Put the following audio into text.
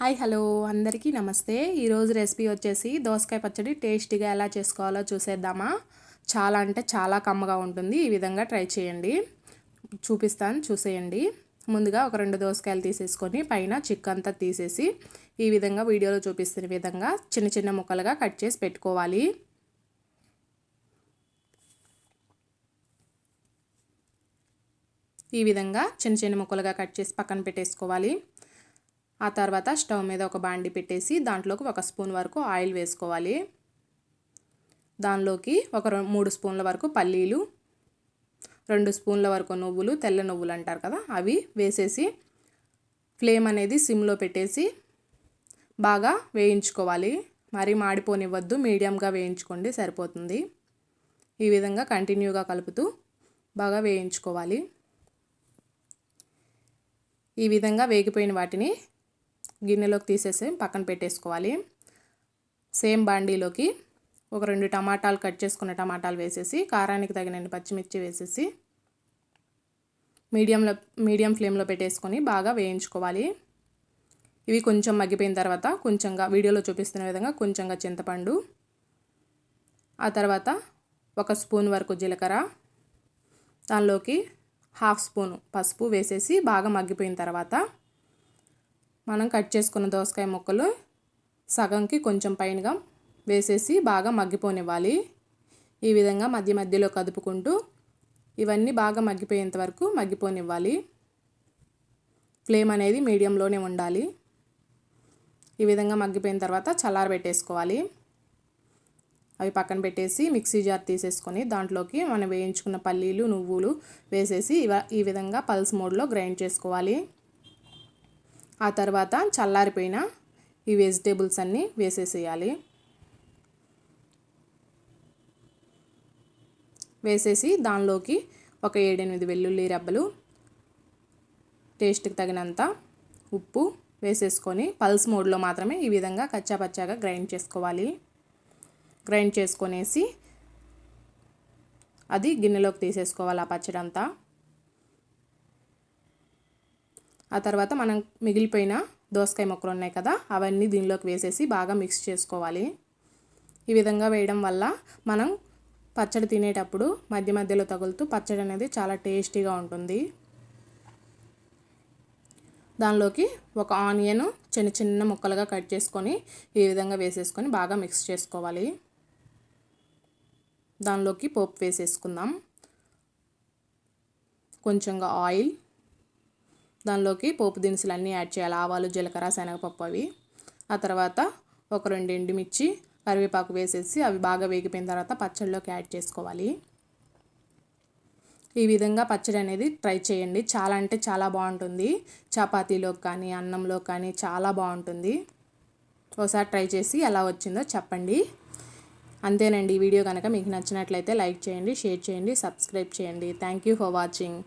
Hi hello. అందరికీ నమస్తే. ఈరోజు రెసిపీ వచ్చేసి దోసకాయ పచ్చడి టేస్టీగా ఎలా చేసుకోవాలో చూసేద్దామా? చాలా అంటే చాలా కమ్మగా ఉంటుంది. ఈ విధంగా ట్రై చేయండి. చూపిస్తాను చూసేయండి. ముందుగా ఒక రెండు దోసకాయలు తీసేసుకొని పైన చిక్ అంతా తీసేసి ఈ విధంగా వీడియోలో చూపిస్తున్న విధంగా చిన్న చిన్న ముక్కలుగా కట్ చేసి పెట్టుకోవాలి. ఈ విధంగా చిన్న చిన్న ముక్కలుగా కట్ చేసి పక్కన పెట్టేసుకోవాలి. ఆ తర్వాత స్టవ్ మీద ఒక బాండి పెట్టేసి దాంట్లోకి ఒక స్పూన్ వరకు ఆయిల్ వేసుకోవాలి. దానిలోకి ఒక మూడు స్పూన్ల వరకు పల్లీలు రెండు స్పూన్ల వరకు నువ్వులు తెల్ల నువ్వులు అంటారు కదా అవి వేసేసి ఫ్లేమ్ అనేది సిమ్లో పెట్టేసి బాగా వేయించుకోవాలి. మరీ మాడిపోనివ్వద్దు మీడియంగా వేయించుకోండి సరిపోతుంది. ఈ విధంగా కంటిన్యూగా కలుపుతూ బాగా వేయించుకోవాలి. ఈ విధంగా వేగిపోయిన వాటిని గిన్నెలోకి తీసేసి పక్కన పెట్టేసుకోవాలి. సేమ్ బాండీలోకి ఒక రెండు టమాటాలు కట్ చేసుకున్న టమాటాలు వేసేసి కారానికి తగినన్ని పచ్చిమిర్చి వేసేసి మీడియంలో మీడియం ఫ్లేమ్లో పెట్టేసుకొని బాగా వేయించుకోవాలి. ఇవి కొంచెం మగ్గిపోయిన తర్వాత కొంచెంగా వీడియోలో చూపిస్తున్న విధంగా కొంచెంగా చింతపండు ఆ తర్వాత ఒక స్పూన్ వరకు జీలకర్ర దానిలోకి హాఫ్ స్పూను పసుపు వేసేసి బాగా మగ్గిపోయిన తర్వాత మనం కట్ చేసుకున్న దోసకాయ ముక్కలు సగంకి కొంచెం పైనగా వేసేసి బాగా మగ్గిపోనివ్వాలి. ఈ విధంగా మధ్య మధ్యలో కదుపుకుంటూ ఇవన్నీ బాగా మగ్గిపోయేంత వరకు మగ్గిపోనివ్వాలి. ఫ్లేమ్ అనేది మీడియంలోనే ఉండాలి. ఈ విధంగా మగ్గిపోయిన తర్వాత చల్లారబెట్టేసుకోవాలి అవి పక్కన పెట్టేసి మిక్సీ జార్ తీసేసుకొని దాంట్లోకి మనం వేయించుకున్న పల్లీలు నువ్వులు వేసేసి ఈ విధంగా పల్స్ మోడ్లో గ్రైండ్ చేసుకోవాలి. ఆ తర్వాత చల్లారిపోయిన ఈ వెజిటేబుల్స్ అన్నీ వేసేసేయాలి. వేసేసి దానిలోకి ఒక ఏడెనిమిది వెల్లుల్లి రెబ్బలు టేస్ట్కి తగినంత ఉప్పు వేసేసుకొని పల్స్ మోడ్లో మాత్రమే ఈ విధంగా కచ్చాపచ్చాగా గ్రైండ్ చేసుకోవాలి. గ్రైండ్ చేసుకొనేసి అది గిన్నెలోకి తీసేసుకోవాలి ఆ పచ్చడంతా అంతా ఆ తర్వాత మనం మిగిలిపోయిన దోసకాయ మొక్కలు ఉన్నాయి కదా అవన్నీ దీనిలోకి వేసేసి బాగా మిక్స్ చేసుకోవాలి. ఈ విధంగా వేయడం వల్ల మనం పచ్చడి తినేటప్పుడు మధ్య మధ్యలో తగులుతూ పచ్చడి అనేది చాలా టేస్టీగా ఉంటుంది. దానిలోకి ఒక ఆనియన్ చిన్న చిన్న ముక్కలుగా కట్ చేసుకొని ఈ విధంగా వేసేసుకొని బాగా మిక్స్ చేసుకోవాలి. దానిలోకి పోపు వేసేసుకుందాం. కొంచెంగా ఆయిల్ దానిలోకి పోపు దినుసులు అన్నీ యాడ్ చేయాలి. ఆవాలు జీలకర్ర శనగపప్పు అవి. ఆ తర్వాత ఒక రెండు ఎండుమిర్చి కరివేపాకు వేసేసి అవి బాగా వేగిపోయిన తర్వాత పచ్చడిలోకి యాడ్ చేసుకోవాలి. ఈ విధంగా పచ్చడి అనేది ట్రై చేయండి. చాలా అంటే చాలా బాగుంటుంది. చపాతీలోకి కానీ అన్నంలో కానీ చాలా బాగుంటుంది. ఒకసారి ట్రై చేసి ఎలా వచ్చిందో చెప్పండి. అంతేనండి. ఈ వీడియో కనుక మీకు నచ్చినట్లయితే లైక్ చేయండి షేర్ చేయండి సబ్స్క్రైబ్ చేయండి. Thank you for watching